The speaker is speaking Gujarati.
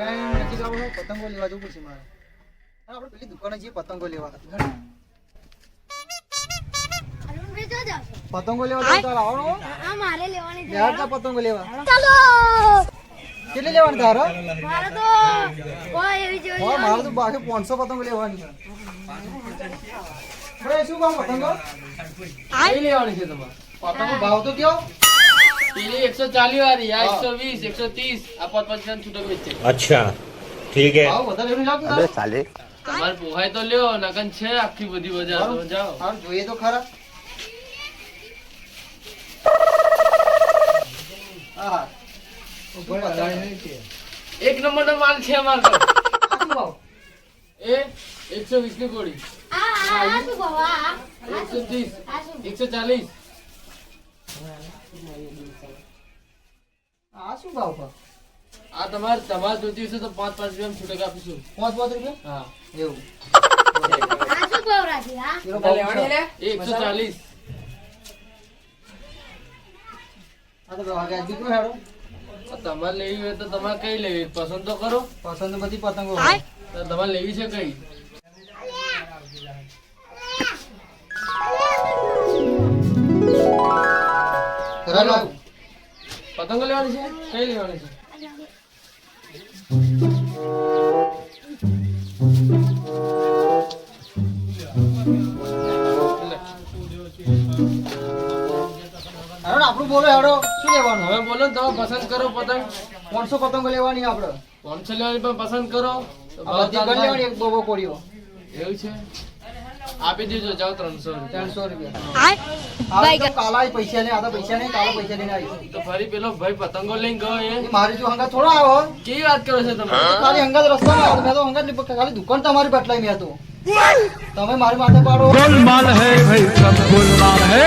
ક્યાંય નજીક આપણે પતંગો લેવા જવું પડશે મારે. હા, આપણે પેલી દુકાને જઈએ પતંગો લેવા. પતંગો લેવા તારે આવવાનું. મારે લેવાની છે. યાર પતંગો લેવા. ચાલો. કેટલી લેવાની તારો મારે તો કોઈ એવી જોઈ હા મારે તો બાકી પાંચસો પતંગો લેવાની છે. શું કામ પતંગો? લેવાની છે તમારે? પતંગો ભાવ તો કયો? પેલી એકસો ચાલીસ વાળી આ એકસો વીસ એકસો ત્રીસ આ પાંચ પાંચ છૂટક વેચે अच्छा ठीक है ભાવ વધારે એવું નહીં લાગતું તારે? તમારે પોહાય તો લ્યો નકન છે આખી બધી બજાર તો જાઓ હારું, જોઈએ તો ખરા હા હા એક નંબર નો માલ છે અમારે તો. આ શું ભાવ એ એકસો વીસ ની ગોળી આ આ આ શું ભાવ આ આ? એકસો ત્રીસ આ શું એકસો ચાલીસ આ શું ભાવ ભાવ? આ તમારે તમારે જોતી હશે તો પાંચ પાંચ રૂપિયા છૂટક આપીશું. પાંચ પાંચ રૂપિયા? હા. એવું. આ શું ભાવ રાખી આ પેલો ભાવ પૂછો. એ એકસો ચાલીસ. દીકરો હેડો. તમારે લેવી હોય તો તમારે કઈ લેવી પસંદ તો કરો. પસંદ બધી પતંગો તો તમારે લેવી છે કઈ? પતંગો લેવાની છે? કઈ લેવાની છે? આપણું બોલો હેડો. શું લેવાનું? હવે બોલો ને તમે પસંદ કરો પતંગ. પાંચસો પતંગો લેવાની આપણે. પાંચસો લેવાની પણ પસંદ કરો. લેવાની એક બોબો કોળીઓ. એવું છે? આપી દેજો જાવ ત્રણસો ત્રણસો રૂપિયા. કાલા પૈસા નહીં આધા પૈસા નહીં કાલા પૈસા લઈને આવી. તો ફરી પેલો ભાઈ પતંગો લઈને ગયો એ. મારી જો હંગા થોડો આવો. કે વાત કરો છો તમે? ખાલી હંગા રસ્તા આવ્યો મેં તો હંગા ખાલી દુકાન તમારી બટલાઈ મેં તો. તમે મારી માથે પાડો. ગોલમાલ હે ભાઈ સબ ગોલમાલ હે.